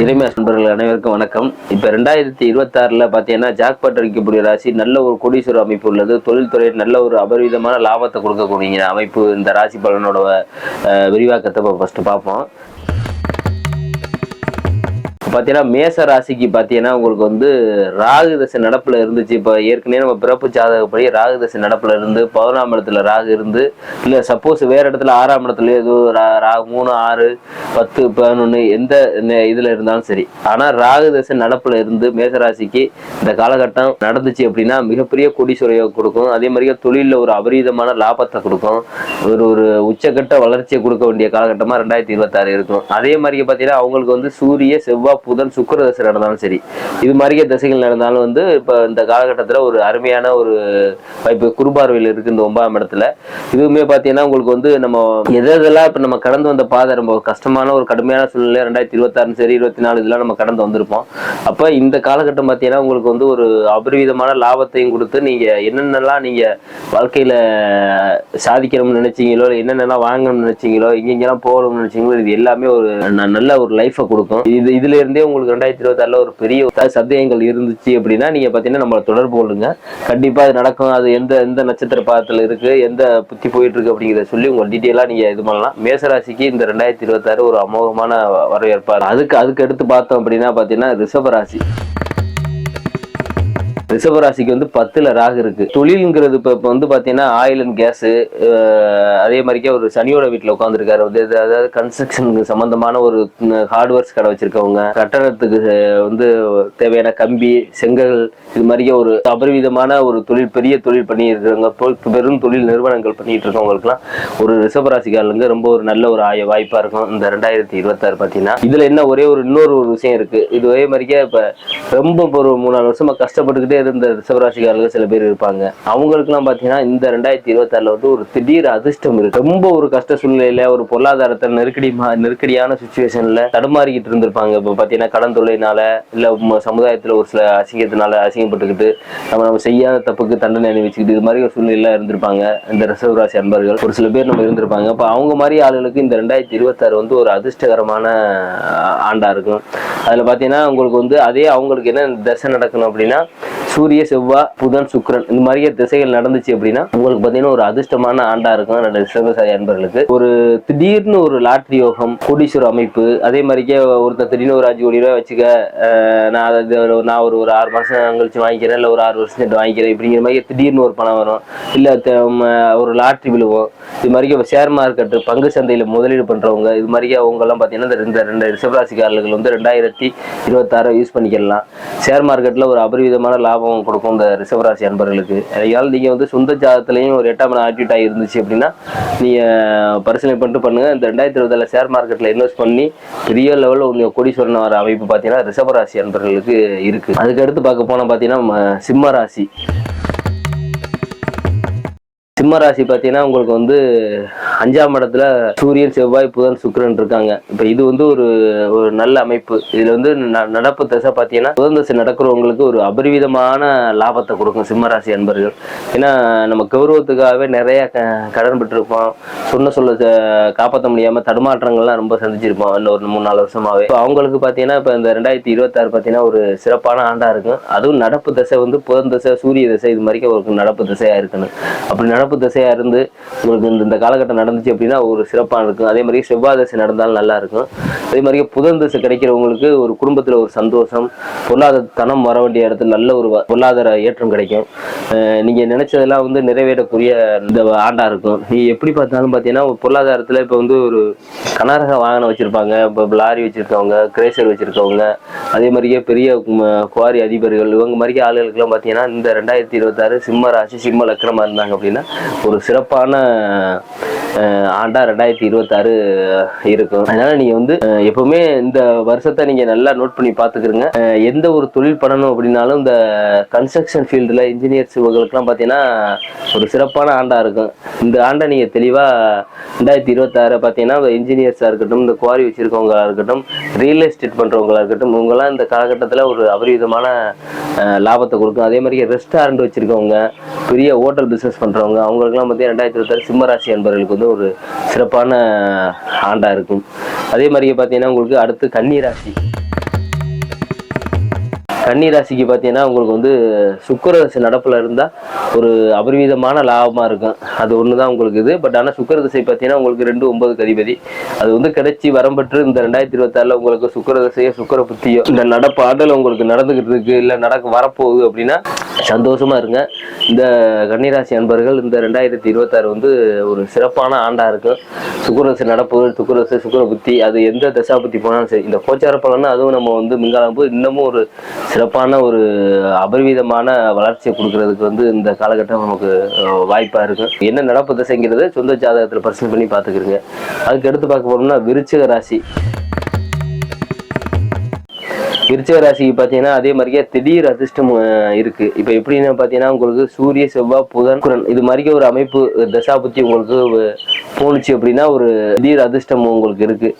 இனிமே நண்பர்கள் அனைவருக்கும் வணக்கம். இப்போ ரெண்டாயிரத்தி இருபத்தாறில் பார்த்தீங்கன்னா ஜாக்பாட் அடிக்கக்கூடிய ராசி நல்ல ஒரு கோடீஸ்வர அமைப்பு உள்ளது. தொழில்துறையில் நல்ல ஒரு அபரிவிதமான லாபத்தை கொடுக்கக்கூடிய அமைப்பு இந்த ராசி பலனோட அஹ், விரிவாக்கத்தை இப்போ ஃபஸ்ட்டு பார்ப்போம். பார்த்தீங்கன்னா மேச ராசிக்கு பார்த்தீங்கன்னா உங்களுக்கு வந்து ராகு தசை நடப்பில் இருந்துச்சு. இப்போ ஏற்கனவே நம்ம பிறப்பு ஜாதகப்படி ராகு தசை நடப்பில் இருந்து பதினொன்றாம் இடத்துல ராகு இருந்து இல்லை சப்போஸ் வேறு இடத்துல ஆறாம் இடத்துல ஏதோ ரா ராகு மூணு ஆறு பத்து பதினொன்று எந்த இதில் இருந்தாலும் சரி. ஆனால் ராகு தசை நடப்பில் இருந்து மேச ராசிக்கு இந்த காலகட்டம் நடந்துச்சு அப்படின்னா மிகப்பெரிய கொடிசுரையை கொடுக்கும். அதே மாதிரியே தொழிலில் ஒரு அபரீதமான லாபத்தை கொடுக்கும். ஒரு ஒரு உச்சக்கட்ட வளர்ச்சியை கொடுக்க வேண்டிய காலகட்டமாக ரெண்டாயிரத்தி இருபத்தாறு இருக்கும். அதே மாதிரியே பார்த்தீங்கன்னா அவங்களுக்கு வந்து சூரிய செவ்வாய் புதன் சுக்கர தசை நடந்தாலும் சரி இது மாதிரியே தசைகள் நடந்தாலும் வந்து இப்போ இந்த காலகட்டத்தில் ஒரு அருமையான ஒரு இப்போ குறுபார்வையில் இருக்கு இந்த ஒன்பதாம் இடத்துல. இதுவுமே பார்த்தீங்கன்னா உங்களுக்கு வந்து நம்ம எதெல்லாம் இப்போ நம்ம கடந்து வந்த பாதை ரொம்ப கஷ்டமான ஒரு கடுமையான சூழ்நிலை ரெண்டாயிரத்தி இருபத்தாறு சரி இருபத்தி நாலு இதெல்லாம் நம்ம கடந்து வந்திருப்போம். அப்போ இந்த காலகட்டம் பார்த்தீங்கன்னா உங்களுக்கு வந்து ஒரு அபரிவிதமான லாபத்தையும் கொடுத்து நீங்கள் என்னென்னலாம் நீங்கள் வாழ்க்கையில் சாதிக்கணும்னு நினைச்சீங்களோ இல்லை என்னென்னலாம் வாங்கணும்னு நினைச்சீங்களோ எங்கெங்கெல்லாம் போகணும்னு நினைச்சீங்களோ இது எல்லாமே ஒரு நல்ல ஒரு லைஃபை கொடுக்கும். இது இதுல இருந்தே உங்களுக்கு ரெண்டாயிரத்தி இருபத்தாறுல ஒரு பெரிய சந்தேகங்கள் இருந்துச்சு அப்படின்னா நீங்க பார்த்தீங்கன்னா நம்மளை தொடர்பு கொள்ளுங்க. கண்டிப்பா அது நடக்கும். அது எந்த எந்த நட்சத்திர பாதத்துல இருக்கு எந்த புத்தி போயிட்டு இருக்கு அப்படிங்கிறத சொல்லி உங்க டீட்டெயிலாக நீங்க இது பண்ணலாம். மேசராசிக்கு இந்த ரெண்டாயிரத்தி இருபத்தாறு ஒரு அமோகமான வரவேற்பார் அதுக்கு அதுக்கு அடுத்து பார்த்தோம் அப்படின்னா பார்த்தீங்கன்னா ரிஷபராசி. ரிஷபராசிக்கு வந்து பத்துல ராகு இருக்கு. தொழிலுங்கிறது இப்போ இப்போ வந்து பார்த்தீங்கன்னா ஆயில் அண்ட் கேஸு அதே மாதிரிக்கே ஒரு சனியோட வீட்டில் உட்காந்துருக்காரு வந்து அதாவது கன்ஸ்ட்ரக்ஷனுக்கு சம்பந்தமான ஒரு ஹார்ட்வேர்ஸ் கடை வச்சிருக்கவங்க கட்டடத்துக்கு வந்து தேவையான கம்பி செங்கல் இது மாதிரியே ஒரு அபரிவிதமான ஒரு தொழில் பெரிய தொழில் பண்ணிட்டு இருக்கிறவங்க பெரும் தொழில் நிறுவனங்கள் பண்ணிட்டு இருக்கவங்களுக்குலாம் ஒரு ரிஷபராசிக்காரங்க ரொம்ப ஒரு நல்ல ஒரு ஆய வாய்ப்பாக இருக்கும். இந்த ரெண்டாயிரத்தி இருபத்தாறு பார்த்தீங்கன்னா இதில் என்ன ஒரே ஒரு இன்னொரு ஒரு விஷயம் இருக்குது இது ஒரே மாதிரிக்கே இப்போ ரொம்ப ஒரு மூணு நாலு வருஷமாக கஷ்டப்பட்டுக்கிட்டே இருந்த ரிஷபராசிக்காரர்கள் சில பேர் இருப்பாங்க. அவங்களுக்குலாம் பார்த்தீங்கன்னா இந்த ரெண்டாயிரத்தி இருபத்தாறுல வந்து ஒரு திடீர் அதிர்ஷ்டம் இருக்கு. ரொம்ப ஒரு கஷ்ட சூழ்நிலையில ஒரு பொருளாதாரத்தில் நெருக்கடி மா- நெருக்கடியான சுச்சுவேஷன்ல தடுமாறிக்கிட்டு இருந்திருப்பாங்க. இப்போ பார்த்தீங்கன்னா கடன் தொல்லைனால இல்லை சமுதாயத்தில் ஒரு சில அசிங்கத்தினால அசிங்கப்பட்டுக்கிட்டு நம்ம நம்ம செய்யாத தப்புக்கு தண்டனை அணிவிச்சுக்கிட்டு இது மாதிரி ஒரு சூழ்நிலையில இருந்திருப்பாங்க. இந்த ரிஷபராசி அன்பர்கள். ஒரு சில பேர் நம்ம இருந்திருப்பாங்க. அப்போ அவங்க மாதிரி ஆளுகளுக்கு இந்த ரெண்டாயிரத்தி இருபத்தாறு வந்து ஒரு அதிர்ஷ்டகரமான ஆண்டாக ஆண்டா இருக்கும். அதில் பார்த்தீங்கன்னா உங்களுக்கு வந்து அதே அவங்களுக்கு என்ன தசை நடக்கணும் அப்படின்னா சூரிய செவ்வாய் புதன் சுக்ரன் இந்த மாதிரியே திசைகள் நடந்துச்சு அப்படின்னா உங்களுக்கு பார்த்தீங்கன்னா ஒரு அதிர்ஷ்டமான ஆண்டா இருக்கும் ரெண்டு ரிஷபராசி அன்பர்களுக்கு. ஒரு திடீர்னு ஒரு லாட்ரி யோகம் கோடீஸ்வர அமைப்பு அதே மாதிரிக்கே ஒருத்தர் திடீர்னு ஒரு அஞ்சு கோடி ரூபாய் வச்சுக்க நான் அதை ஒரு- நான் ஒரு ஒரு ஆறு மாசம் கழிச்சு வாங்கிக்கிறேன் இல்லை ஒரு ஆறு வருஷம் சென்று வாங்கிக்கிறேன் இப்படிங்கிற மாதிரி திடீர்னு ஒரு பணம் வரும். இல்லை ஒரு லாட்ரி விழுவோம். இது மாதிரி ஷேர் மார்க்கெட்டு பங்கு சந்தையில் முதலீடு பண்றவங்க இது மாதிரி அவங்கெல்லாம் பார்த்தீங்கன்னா இந்த ரெண்டு ரெண்டு ரிஷபராசிக்காரர்கள் வந்து ரெண்டாயிரத்தி இருபத்தாறு யூஸ் பண்ணிக்கலாம். ஷேர் மார்க்கெட்டில் ஒரு அபரிவிதமான லாபம் கொடுக்கும் இந்த ராசி அன்பர்களுக்கு. அதனால நீங்கள் வந்து சொந்த ஜாதத்துலேயும் ஒரு எட்டாம் இடம் ஆக்டிவிட் ஆகி இருந்துச்சு அப்படின்னா நீங்கள் பரிசீலனை பண்ணிட்டு பண்ணுங்கள் இந்த ரெண்டாயிரத்தி இருபதில் ஷேர் மார்க்கெட்டில் இன்வெஸ்ட் பண்ணி பெரிய லெவலில் உங்களுக்கு கோடீஸ்வரன் வர அமைப்பு பார்த்தீங்கன்னா ரிஷபராசி அன்பர்களுக்கு இருக்குது அதுக்கு அடுத்து பார்க்க போனால் பார்த்தீங்கன்னா சிம்ம ராசி. சிம்ம ராசி பார்த்தீங்கன்னா உங்களுக்கு வந்து அஞ்சாம் இடத்துல சூரியன் செவ்வாய் புதன் சுக்கரன் இருக்காங்க. இப்போ இது வந்து ஒரு ஒரு நல்ல அமைப்பு. இதில் வந்து நடப்பு தசை பார்த்தீங்கன்னா புதன் தசை நடக்கிறவங்களுக்கு ஒரு அபரிவிதமான லாபத்தை கொடுக்கும் சிம்ம ராசி அன்பர்கள். ஏன்னா நம்ம கௌரவத்துக்காகவே நிறைய க கடன் பெற்றிருப்போம். சொன்ன சொல்ல காப்பாற்ற முடியாம தடுமாற்றங்கள்லாம் ரொம்ப சந்திச்சிருப்போம். இன்னும் ஒரு மூணு நாலு வருஷமாகவே இப்போ அவங்களுக்கு பார்த்தீங்கன்னா இப்போ இந்த ரெண்டாயிரத்தி இருபத்தாறு பார்த்தீங்கன்னா ஒரு சிறப்பான ஆண்டாக இருக்கும். அதுவும் நடப்பு தசை வந்து புதன் தசை சூரிய தசை இது மாதிரி ஒரு நடப்பு தசையாக இருக்கணும் அப்படி நடப்பு தசையா இருந்து உங்களுக்கு இந்த இந்த காலகட்டம் நடந்துச்சு அப்படின்னா ஒரு சிறப்பாக இருக்கும். அதே மாதிரி செவ்வாய் தசை நடந்தாலும் நல்லா இருக்கும். அதே மாதிரி புதன் திசை கிடைக்கிறவங்களுக்கு ஒரு குடும்பத்தில் ஒரு சந்தோஷம் பொருளாதார தனம் வர வேண்டிய இடத்துல நல்ல ஒரு பொருளாதார ஏற்றம் கிடைக்கும். நீங்கள் நினச்சதெல்லாம் நினைச்சதெல்லாம் வந்து நிறைவேறக்கூடிய இந்த ஆண்டாக இருக்கும். நீ எப்படி பார்த்தாலும் பார்த்தீங்கன்னா ஒரு இப்போ வந்து ஒரு கனரக வாகனம் வச்சுருப்பாங்க. இப்போ லாரி வச்சுருக்கவங்க கிரேசர் வச்சுருக்கவங்க அதே மாதிரியே பெரிய குவாரி அதிபர்கள் இவங்க மாதிரி ஆளுகளுக்கெல்லாம் பார்த்தீங்கன்னா இந்த ரெண்டாயிரத்தி இருபத்தாறு சிம்ம ராசி சிம்ம லக்னமாக இருந்தாங்க அப்படின்னா ஒரு சிறப்பான அஹ், ஆண்டா ரெண்டாயிரத்தி இருபத்தாறு இருக்கும். அதனால நீங்க வந்து எப்பவுமே இந்த வருஷத்தை நீங்க நல்லா நோட் பண்ணி பார்த்துக்கிறங்க எந்த ஒரு தொழில் பண்ணணும் அப்படின்னாலும் இந்த கன்ஸ்ட்ரக்ஷன் ஃபீல்டில் இன்ஜினியர்ஸ் இவங்களுக்குலாம் பார்த்தீங்கன்னா ஒரு சிறப்பான ஆண்டா இருக்கும். இந்த ஆண்டை நீங்க தெளிவா ரெண்டாயிரத்தி இருபத்தாறு பார்த்தீங்கன்னா இன்ஜினியர்ஸாக இருக்கட்டும் இந்த குவாரி வச்சிருக்கவங்களா இருக்கட்டும் ரியல் எஸ்டேட் பண்றவங்களா இருக்கட்டும் உங்களாம் இந்த காலகட்டத்தில் ஒரு அபரிவிதமான லாபத்தை கொடுக்கும். அதே மாதிரி ரெஸ்டாரண்ட் வச்சிருக்கவங்க பெரிய ஹோட்டல் பிஸ்னஸ் பண்றவங்க அவங்களுக்குலாம் பார்த்தீங்கன்னா ரெண்டாயிரத்தி இருபத்தாறு சிம்மராசி அன்பர்களுக்கு வந்து ஒரு சிறப்பான ஆண்டாக இருக்கும். அதே மாதிரியே பார்த்தீங்கன்னா உங்களுக்கு அடுத்து கன்னிராசி. கன்னி ராசிக்கு பார்த்தீங்கன்னா உங்களுக்கு வந்து சுக்கரதசை நடப்புல இருந்தால் ஒரு அபரிவிதமான லாபமா இருக்கும். அது ஒன்று தான் உங்களுக்கு இது. பட் ஆனால் சுக்கரதசை பார்த்தீங்கன்னா உங்களுக்கு ரெண்டு ஒன்பது அதிபதி. அது வந்து கிடைச்சி வரம்பெற்று இந்த ரெண்டாயிரத்தி இருபத்தாறில் உங்களுக்கு சுக்கரதசையோ சுக்கர புத்தியோ இந்த நடப்பு ஆண்டில் உங்களுக்கு நடந்துக்கிட்டு இருக்கு. இல்லை நடக்க வரப்போகுது அப்படின்னா சந்தோஷமாக இருங்க. இந்த கன்னிராசி அன்பர்கள் இந்த ரெண்டாயிரத்தி இருபத்தாறு வந்து ஒரு சிறப்பான ஆண்டாக இருக்கும் சுக்கரசு நடப்பு சுக்கரசு சுக்கர புத்தி அது எந்த தசா புத்தி போனாலும் சரி இந்த கோச்சார பலன்னா அதுவும் நம்ம வந்து மின்காலம் போது இன்னமும் ஒரு சிறப்பான ஒரு அபரிவிதமான வளர்ச்சியை கொடுக்கறதுக்கு வந்து இந்த காலகட்டம் நமக்கு வாய்ப்பாக இருக்கும் என்ன நடப்பு திசைங்கிறது சொந்த ஜாதகத்தில் பரிசீலனை பண்ணி பார்த்துக்கிறங்க. அதுக்கு எடுத்து பார்க்க போனோம்னா விருச்சிக ராசி. விருச்சிக ராசிக்கு பார்த்தீங்கன்னா அதே மாதிரியே திடீர் அதிர்ஷ்டம் இருக்கு. இப்போ எப்படின்னு பார்த்தீங்கன்னா உங்களுக்கு சூரிய செவ்வாய் புதன் குரன் இது மாதிரி ஒரு அமைப்பு தசாபுத்தி உங்களுக்கு போணுச்சு அப்படின்னா ஒரு திடீர் அதிர்ஷ்டம் உங்களுக்கு இருக்கு.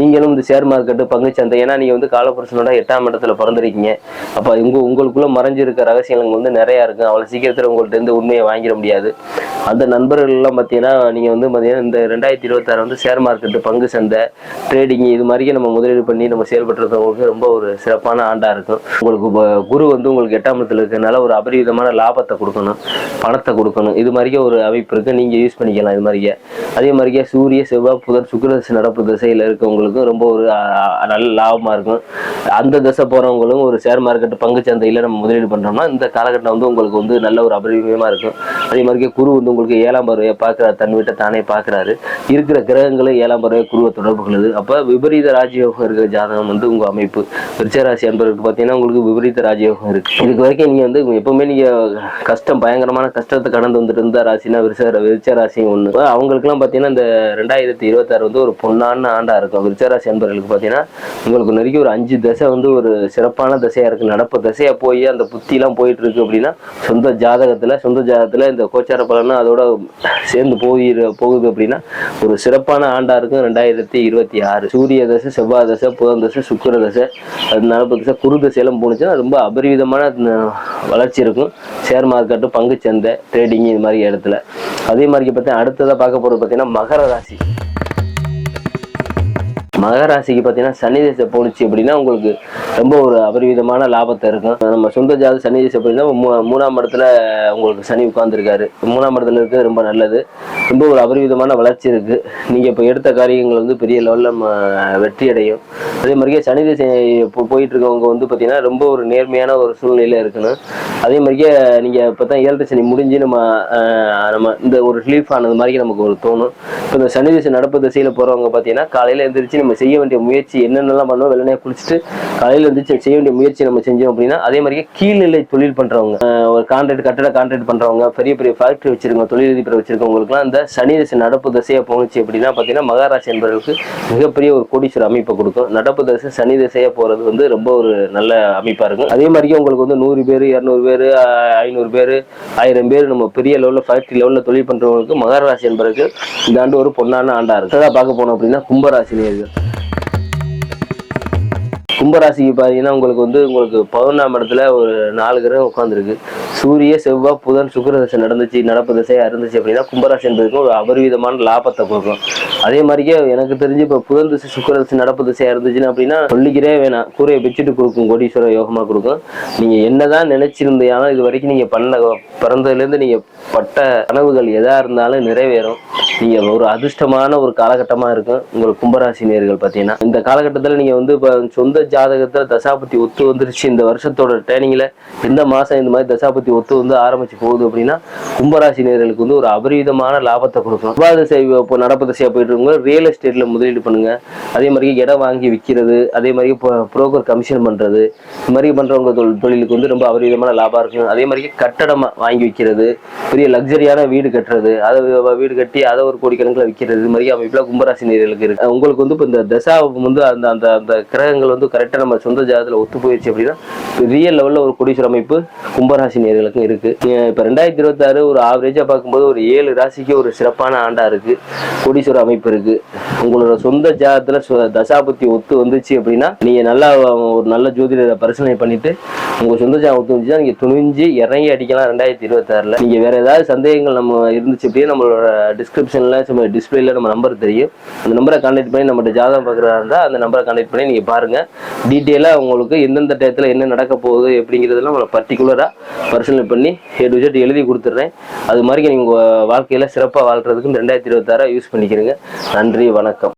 நீங்களும் இந்த ஷேர் மார்க்கெட்டு பங்குச்சந்தை ஏன்னா நீங்க வந்து காலப்புரசனோட எட்டாம் இடத்துல பிறந்திருக்கீங்க. அப்போ உங்க உங்களுக்குள்ள மறைஞ்சிருக்க ரகசியங்கள் வந்து நிறையா இருக்கும் அவ்வளோ சீக்கிரத்தில் உங்கள்ட்ட இருந்து உண்மையை வாங்கிட முடியாது. அந்த நண்பர்கள்லாம் பார்த்தீங்கன்னா நீங்கள் வந்து பார்த்தீங்கன்னா இந்த ரெண்டாயிரத்தி இருபத்தாறு வந்து ஷேர் மார்க்கெட்டு பங்கு சந்தை ட்ரேடிங் இது மாதிரியே நம்ம முதலீடு பண்ணி நம்ம செயல்பட்டுறவங்களுக்கு ரொம்ப ஒரு சிறப்பான ஆண்டாக இருக்கும். உங்களுக்கு குரு வந்து உங்களுக்கு எட்டாம் இடத்துல இருக்கிறதுனால ஒரு அபரிவிதமான லாபத்தை கொடுக்கணும் பணத்தை கொடுக்கணும். இது மாதிரியே ஒரு அமைப்பு இருக்குது நீங்கள் யூஸ் பண்ணிக்கலாம் இது மாதிரியே. அதே மாதிரியே சூரிய செவ்வாய் புதன் சுக்கிரதசை நடப்பு திசையில் இருக்கவங்களுக்கும் ரொம்ப ஒரு நல்ல லாபமாக இருக்கும். அந்த திசை போகிறவங்களும் ஒரு ஷேர் மார்க்கெட் பங்கு சந்தையில் நம்ம முதலீடு பண்ணுறோம்னா இந்த காலகட்டம் வந்து உங்களுக்கு வந்து நல்ல ஒரு அபரிவிதமாக இருக்கும். அதே மாதிரியே குரு வந்து உங்களுக்கு ஏழாம் பருவையை பார்க்குறாரு தன் வீட்டை தானே பார்க்குறாரு. இருக்கிற கிரகங்களும் ஏழாம் பருவை குருவை தொடர்பு கொள்ளுது. அப்போ விபரீத ராஜயோகம் இருக்கிற ஜாதகம் வந்து உங்கள் அமைப்பு. விருச்சராசி அன்பர்களுக்கு பார்த்தீங்கன்னா உங்களுக்கு விபரீத ராஜயோகம் இருக்குது இதுக்கு வரைக்கும் நீங்கள் வந்து எப்பவுமே நீங்கள் கஷ்டம் பயங்கரமான கஷ்டத்தை கடந்து வந்துட்டு இருந்தால் ராசினா விருச்ச விருச்ச ஒன்று அவங்களுக்குலாம் பார்த்தீங்கன்னா இந்த ரெண்டாயிரத்தி இருபத்தாறு வந்து ஒரு பொன்னான ஆண்டா இருக்கும். விருச்சராசி அன்பர்களுக்கு பார்த்தீங்கன்னா உங்களுக்கு நெருக்கி ஒரு அஞ்சு தசை வந்து ஒரு சிறப்பான தசையாக இருக்குது நடப்பு தசையாக போய் அந்த புத்திலாம் போயிட்டு இருக்கு அப்படின்னா சொந்த ஜாதகத்தில் சொந்த ஜாதகத்தில் இந்த கோச்சார பலனா அதோட சேர்ந்து போய் போகுது அப்படின்னா ஒரு சிறப்பான ஆண்டாக இருக்கும். ரெண்டாயிரத்தி இருபத்தி ஆறு. சூரிய தசை செவ்வாய் தசை புதன் தசை சுக்கர தசை அது நடப்பு தசை குரு தசையெல்லாம் போணுச்சுன்னா ரொம்ப அபரிவிதமான வளர்ச்சி இருக்கும். ஷேர் மார்க்கெட்டு பங்குச்சந்தை ட்ரேடிங் இது மாதிரி இடத்துல. அதே மாதிரி பார்த்தீங்கன்னா அடுத்ததாக பார்க்க போகிறது பார்த்தீங்கன்னா மகர ராசி. மகராசிக்கு பார்த்தீங்கன்னா சனி திசை போணுச்சு அப்படின்னா உங்களுக்கு ரொம்ப ஒரு அபரிவிதமான லாபத்தை இருக்கும். நம்ம சொந்த ஜாத சனி தேசம் அப்படின்னா மூ- மூணாம் இடத்துல உங்களுக்கு சனி உட்கார்ந்துருக்காரு. மூணாம் இடத்துல இருக்கிறது ரொம்ப நல்லது. ரொம்ப ஒரு அபரிவிதமான வளர்ச்சி இருக்கு. நீங்க இப்போ எடுத்த காரியங்கள் வந்து பெரிய லெவலில் வெற்றி அடையும். அதே மாதிரியே சனி தேசம் இப்போ போயிட்டு இருக்கவங்க வந்து பார்த்தீங்கன்னா ரொம்ப ஒரு நேர்மையான ஒரு சூழ்நிலையில இருக்கணும். அதே மாதிரியே நீங்க இப்போ தான் ஏழரை சனி முடிஞ்சு நம்ம நம்ம இந்த ஒரு ரிலீஃப் ஆனது மாதிரி நமக்கு ஒரு தோணும். இப்போ இந்த சனி தேசம் நடப்பு திசையில போறவங்க பார்த்தீங்கன்னா காலையில எழுந்திரிச்சு நம்ம நம்ம செய்ய வேண்டிய முயற்சி என்னென்னலாம் பண்ணுவோம் வெள்ளனையா குளிச்சுட்டு காலையில் இருந்துச்சு செய்ய வேண்டிய முயற்சி நம்ம செஞ்சோம் அப்படின்னா அதே மாதிரியே கீழ்நிலை தொழில் பண்ணுறவங்க ஒரு கான்ட்ராக்ட் கட்டட கான்ட்ராக்ட் பண்ணுறவங்க பெரிய பெரிய ஃபேக்ட்ரி வச்சிருக்கவங்க தொழிலதிபர் வச்சிருக்கவங்களுக்குலாம் இந்த சனி தசை நடப்பு தசையாக போணுச்சு அப்படின்னா பார்த்தீங்கன்னா மகாராசி என்பவர்களுக்கு மிகப்பெரிய ஒரு கோடீஸ்வர அமைப்பை கொடுக்கும். நடப்பு தசை சனி தசையாக போகிறது வந்து ரொம்ப ஒரு நல்ல அமைப்பாக இருக்கும். அதே மாதிரியே உங்களுக்கு வந்து நூறு பேர் இரநூறு பேர் ஐநூறு பேர் ஆயிரம் பேர் நம்ம பெரிய லெவலில் ஃபேக்ட்ரி லெவலில் தொழில் பண்ணுறவங்களுக்கு மகாராசி என்பவருக்கு இந்த ஆண்டு ஒரு பொன்னான ஆண்டாக இருக்குது அதான் பார்க்க போனோம் அப்படின்னா கும்பராசி நேர்கள் கும்பராசிக்கு பார்த்தீங்கன்னா உங்களுக்கு வந்து உங்களுக்கு பதினொன்றாம் இடத்துல ஒரு நாலு கிரகம் உட்காந்துருக்கு சூரிய செவ்வாய் புதன் சுக்கர தசை நடந்துச்சு நடப்பு தசையாக இருந்துச்சு அப்படின்னா கும்பராசி என்பதுக்கு ஒரு அபரிவிதமான லாபத்தை கொடுக்கும். அதே மாதிரியே எனக்கு தெரிஞ்சு இப்போ புதன் திசை சுக்கர தசை நடப்பு திசையாக இருந்துச்சுன்னா அப்படின்னா சொல்லிக்கிறே வேணாம். கூரையை பிச்சுட்டு கொடுக்கும் கோடீஸ்வர யோகமாக கொடுக்கும். நீங்கள் என்னதான் நினைச்சிருந்தீங்கன்னா இது வரைக்கும் நீங்கள் பண்ண பிறந்ததுலேருந்து நீங்கள் பட்ட கனவுகள் எதாக இருந்தாலும் நிறைவேறும். நீங்கள் ஒரு அதிர்ஷ்டமான ஒரு காலகட்டமாக இருக்கும். உங்களுக்கு கும்பராசி நேர்கள் பார்த்தீங்கன்னா இந்த காலகட்டத்தில் நீங்கள் வந்து இப்போ சொந்த ஜாதகத்துல தசாபதி ஒத்து வந்துருச்சு. இந்த வருஷத்தோட ட்ரைனிங்ல எந்த மாசம் இந்த மாதிரி தசாபதி ஒத்து வந்து ஆரம்பிச்சு போகுது அப்படின்னா கும்பராசி நேர்களுக்கு வந்து ஒரு அபரிவிதமான லாபத்தை கொடுக்கும். செவ்வாய் சேவை இப்போ நடப்பு தசையாக போயிட்டு இருக்கவங்க ரியல் எஸ்டேட்ல முதலீடு பண்ணுங்க. அதே மாதிரி இடம் வாங்கி விற்கிறது அதே மாதிரி புரோக்கர் கமிஷன் பண்றது இது மாதிரி பண்றவங்க தொழில் தொழிலுக்கு வந்து ரொம்ப அபரிவிதமான லாபம் இருக்கும் அதே மாதிரி கட்டடமாக வாங்கி விற்கிறது பெரிய லக்ஸரியான வீடு கட்டுறது அதை வீடு கட்டி அதை ஒரு கோடிக்கணக்கில் விற்கிறது இது மாதிரி அமைப்பில் கும்பராசி நேர்களுக்கு இருக்கு. உங்களுக்கு வந்து இப்போ இந்த தசா வந்து அந்த அந்த அந்த கிரகங்கள் வந்து கரெக்டாக நம்ம சொந்த ஜாதத்தில் ஒத்து போயிடுச்சு அப்படின்னா பெரிய லெவலில் ஒரு கோடீஸ்வர அமைப்பு கும்பராசி நேர்களுக்கும் இருக்குது இப்போ ரெண்டாயிரத்தி இருபத்தாறு ஒரு ஆவரேஜாக பார்க்கும்போது ஒரு ஏழு ராசிக்கு ஒரு சிறப்பான ஆண்டாக இருக்குது கோடீஸ்வர அமைப்பு இருக்குது உங்களோட சொந்த ஜாதத்தில் சு- ஒத்து வந்துச்சு அப்படின்னா நீங்கள் நல்லா ஒரு நல்ல ஜோதிடரை பரிசீலனை பண்ணிவிட்டு உங்கள் சொந்த ஜாதகம் ஒத்து வந்துச்சுன்னா நீங்கள் துணிஞ்சு இறங்கி அடிக்கலாம் ரெண்டாயிரத்தி இருபத்தாறில். நீங்கள் வேறு ஏதாவது சந்தேகங்கள் நம்ம இருந்துச்சு அப்படியே நம்மளோட டிஸ்கிரிப்ஷனில் நம்ம டிஸ்பிளேல நம்ம நம்பர் தெரியும். அந்த நம்பரை கான்டாக்ட் பண்ணி நம்மகிட்ட ஜாதகம் பார்க்குறதா இருந்தால் அந்த நம்பரை கான்டாக்ட் பண்ணி நீங்கள் பாருங்கள் டீட்டெயிலாக உங்களுக்கு எந்தெந்த டயத்தில் என்ன நடக்க போகுது எப்படிங்கிறதுலாம் உங்களை பர்டிகுலராக பர்சனல் பண்ணி ஏ டு Z எழுதி கொடுத்துட்றேன். அது மாதிரி நீங்கள் உங்கள் வாழ்க்கையில் சிறப்பாக வாழ்கிறதுக்கு ரெண்டாயிரத்தி இருபத்தாறு யூஸ் பண்ணிக்கிறீங்க. நன்றி வணக்கம்.